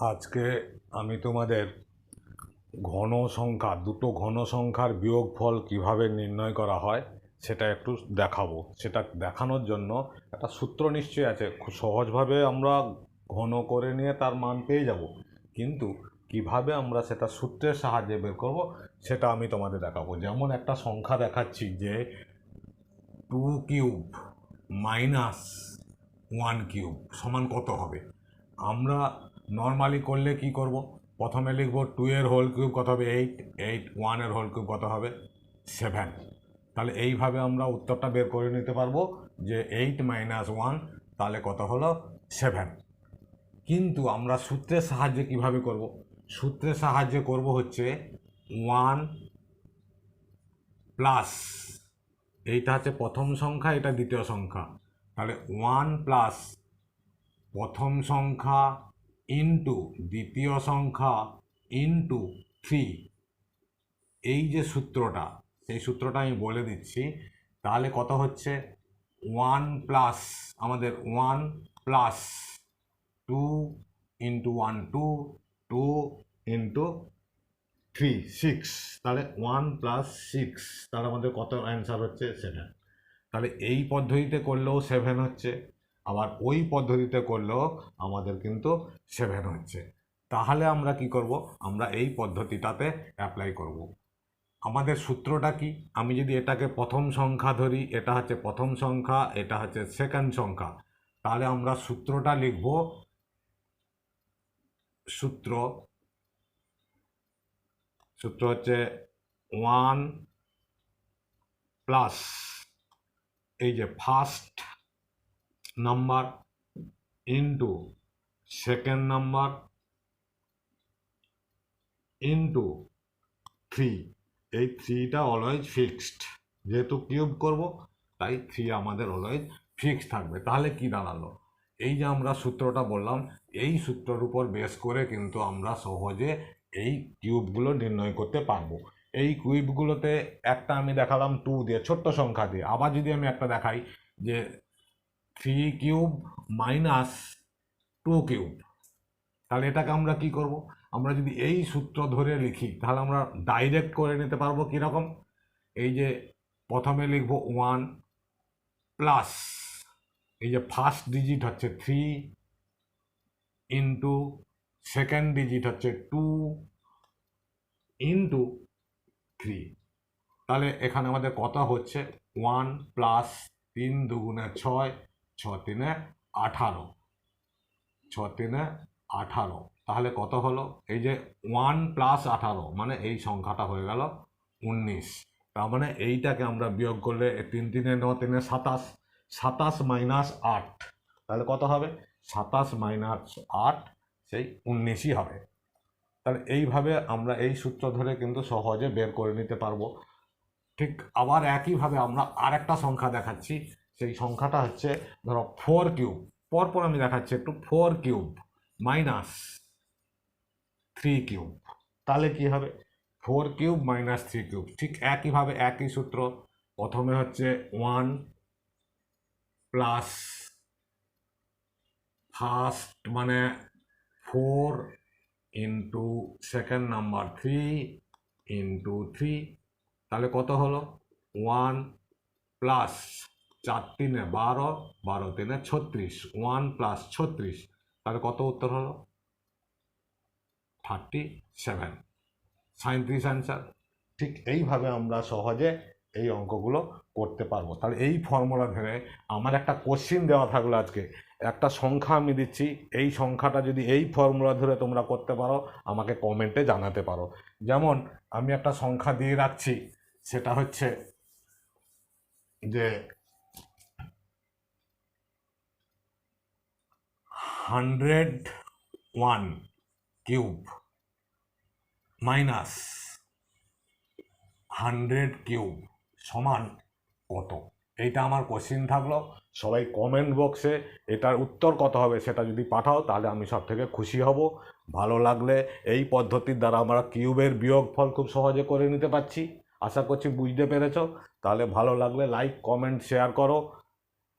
আজকে আমি তোমাদের ঘন সংখ্যা, দুটো ঘন সংখ্যার বিয়োগফল কীভাবে নির্ণয় করা হয় সেটা একটু দেখাবো। সেটা দেখানোর জন্য একটা সূত্র নিশ্চয়ই আছে। খুব সহজভাবে আমরা ঘন করে নিয়ে তার মান পেয়ে যাব। কিন্তু কীভাবে আমরা সেটা সূত্রের সাহায্যে বের করব সেটা আমি তোমাদের দেখাবো। যেমন একটা সংখ্যা দেখাচ্ছি যে two cube minus one cube সমান কত হবে? আমরা নর্মালি করলে কি করব? প্রথমে লিখব টু এর হোল কিউব কত হবে? এইট এইট ওয়ানের হোল কিউব কত হবে? সেভেন তাহলে এইভাবে আমরা উত্তরটা বের করে নিতে পারব যে এইট মাইনাস ওয়ান তাহলে কত হলো? সেভেন কিন্তু আমরা সূত্রের সাহায্যে কীভাবে করব? সূত্রের সাহায্যে করব হচ্ছে ওয়ান প্লাস এইটা হচ্ছে প্রথম সংখ্যা, এটা দ্বিতীয় সংখ্যা। তাহলে ওয়ান প্লাস প্রথম সংখ্যা ইন্টু দ্বিতীয় সংখ্যা ইন্টু থ্রি। এই যে সূত্রটা, সেই সূত্রটা আমি বলে দিচ্ছি। তাহলে কত হচ্ছে? ওয়ান প্লাস, আমাদের one plus two into one two two into three, six. তাহলে ওয়ান প্লাস সিক্স, তাহলে আমাদের কত অ্যান্সার হচ্ছে? সেভেন। তাহলে এই পদ্ধতিতে করলেও সেভেন হচ্ছে। আবার ওই পদ্ধতিতে করলেও আমাদের কিন্তু সেভেন হচ্ছে। তাহলে আমরা কি করব? আমরা এই পদ্ধতিটাতে অ্যাপ্লাই করব। আমাদের সূত্রটা কি? আমি যদি এটাকে প্রথম সংখ্যা ধরি, এটা হচ্ছে প্রথম সংখ্যা, এটা হচ্ছে সেকেন্ড সংখ্যা। তাহলে আমরা সূত্রটা লিখব সূত্র সূত্র হচ্ছে ওয়ান প্লাস এই যে first number into second number into three এই থ্রিটা অলওয়েজ ফিক্সড যেহেতু কিউব করব, তাই থ্রি আমাদের অলওয়েজ ফিক্সড থাকবে। তাহলে কি দাঁড়াল? এই যে আমরা সূত্রটা বললাম, এই সূত্রের উপর বেস করে কিন্তু আমরা সহজে এই কিউবগুলো নির্ণয় করতে পারব। এই কিউবগুলোতে একটা আমি দেখালাম টু দিয়ে, ছোট্ট সংখ্যা দিয়ে। আবার যদি আমি একটা দেখাই যে three cube minus two cube তাহলে এটাকে আমরা কি করব? আমরা যদি এই সূত্র ধরে লিখি, তাহলে আমরা ডাইরেক্ট করে নিতে পারব কীরকম? এই যে প্রথমে লিখব ওয়ান প্লাস এই যে ফার্স্ট ডিজিট হচ্ছে থ্রি ইন্টু সেকেন্ড ডিজিট হচ্ছে টু ইন্টু থ্রি তাহলে এখানে আমাদের কত হচ্ছে? ওয়ান প্লাস তিন দুগুণে ছয় ছ তিনে আঠারো। ছ তিনে আঠারো। তাহলে কত হলো? এই যে ওয়ান প্লাস আঠারো মানে এই সংখ্যাটা হয়ে গেল উনিশ। তার মানে এইটাকে আমরা বিয়োগ করলে তিন তিনে ন তিনে সাতাশ সাতাশ মাইনাস আট। তাহলে কত হবে? সাতাশ মাইনাস আট, সেই উনিশই হবে। তাহলে এইভাবে আমরা এই সূত্র ধরে কিন্তু সহজে বের করে নিতে পারব। ঠিক আবার একইভাবে আমরা আরেকটা সংখ্যা দেখাচ্ছি। সেই সংখ্যাটা হচ্ছে ধরো ফোর কিউব পরপর আমি দেখাচ্ছি একটু four cube minus three cube তাহলে কি হবে? Four cube minus three cube ঠিক একইভাবে একই সূত্র। প্রথমে হচ্ছে ওয়ান প্লাস ফার্স্ট মানে four into second number three into three তাহলে কত হলো? ওয়ান প্লাস চার তিনে বারো বারো তিনে ছত্রিশ, ওয়ান প্লাস ছত্রিশ। তাহলে কত উত্তর হলো? Thirty seven. সাঁত্রিশ অ্যান্সার। ঠিক এইভাবে আমরা সহজে এই অঙ্কগুলো করতে পারব। তাহলে এই ফর্মুলা ধরে আমার একটা কোশ্চিন দেওয়া থাকল আজকে। একটা সংখ্যা আমি দিচ্ছি। এই সংখ্যাটা যদি এই ফর্মুলা ধরে তোমরা করতে পারো, আমাকে কমেন্টে জানাতে পারো। যেমন আমি একটা সংখ্যা দিয়ে রাখছি, সেটা হচ্ছে যে hundred one cube minus hundred cube সমান কত? এইটা আমার কোশ্চিন থাকল। সবাই কমেন্ট বক্সে এটার উত্তর কত হবে সেটা যদি পাঠাও, তাহলে আমি সব থেকে খুশি হব। ভালো লাগলে এই পদ্ধতির দ্বারা আমরা কিউবের বিয়োগ ফল খুব সহজে করে নিতে পারছি। আশা করছি বুঝতে পেরেছ। তাহলে ভালো লাগলে লাইক কমেন্ট শেয়ার করো।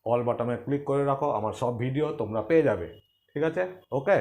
অল বাটনে ক্লিক করে রাখো। আমার সব ভিডিও তোমরা পেয়ে যাবে। ঠিক আছে? ওকে